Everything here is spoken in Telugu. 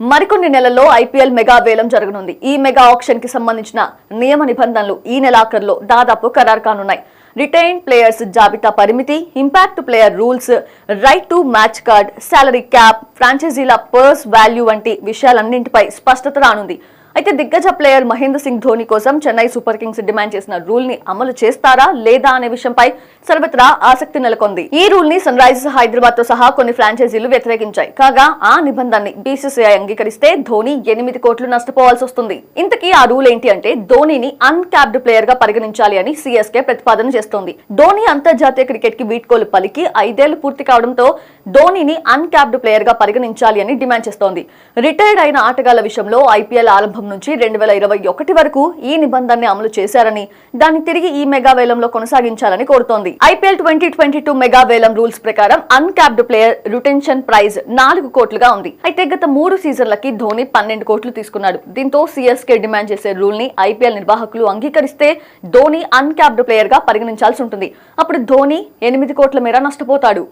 మరికొన్ని నెలల్లో ఐపీఎల్ మెగా వేలం జరగనుంది. ఈ మెగా ఆప్షన్కి సంబంధించిన నియమ నిబంధనలు ఈ నెలాఖరులో దాదాపు ఖరారు కానున్నాయి. రిటైన్ ప్లేయర్స్ జాబితా పరిమితి impact player rules right to match card salary cap ఫ్రాంచైజీల purse value వంటి విషయాలన్నింటిపై స్పష్టత రానుంది. అయితే దిగ్గజ ప్లేయర్ మహేంద్ర సింగ్ ధోని కోసం చెన్నై సూపర్ కింగ్స్ డిమాండ్ చేసిన రూల్ని అమలు చేస్తారా లేదా అనే విషయంపై సర్వత్రా ఆసక్తి నెలకొంది. ఈ రూల్ని సన్ రైజర్స్ హైదరాబాద్తో సహా కొన్ని ఫ్రాంచైజీలు వ్యతిరేకించాయి. కాగా ఆ నిబంధనని బీసీసీఐ అంగీకరిస్తే ధోని ఎనిమిది కోట్లు నష్టపోవాల్సి వస్తుంది. ఇంతకీ ఆ రూల్ ఏంటి అంటే ధోనిని అన్క్యాప్డ్ ప్లేయర్గా పరిగణించాలి అని సీఎస్కే ప్రతిపాదన చేస్తోంది. ధోని అంతర్జాతీయ క్రికెట్కి వీడ్కోలు పలికి ఐదేళ్ళు పూర్తి కావడంతో ధోనిని అన్క్యాప్డ్ ప్లేయర్గా పరిగణించాలి అని డిమాండ్ చేస్తోంది. రిటైర్డ్ అయిన ఆటగాళ్ళ విషయంలో ఐపీఎల్ ఆరంభం నుంచి రెండు వేల ఇరవై ఒకటి వరకు ఈ నిబంధనని అమలు చేశారని దాన్ని తిరిగి ఈ మెగా వేలంలో కొనసాగించాలని కోరుతోంది. IPL twenty twenty two mega వేలం రూల్స్ ప్రకారం అన్క్యాప్డ్ ప్లేయర్ రిటెన్షన్ ప్రైజ్ నాలుగు కోట్లుగా ఉంది. అయితే గత మూడు సీజన్లకి ధోని పన్నెండు కోట్లు తీసుకున్నాడు. దీంతో సిఎస్కే డిమాండ్ చేసే రూల్ని ఐపీఎల్ నిర్వాహకులు అంగీకరిస్తే ధోని అన్క్యాప్డ్ ప్లేయర్గా పరిగణించాల్సి ఉంటుంది. అప్పుడు ధోని ఎనిమిది కోట్ల మేర నష్టపోతాడు.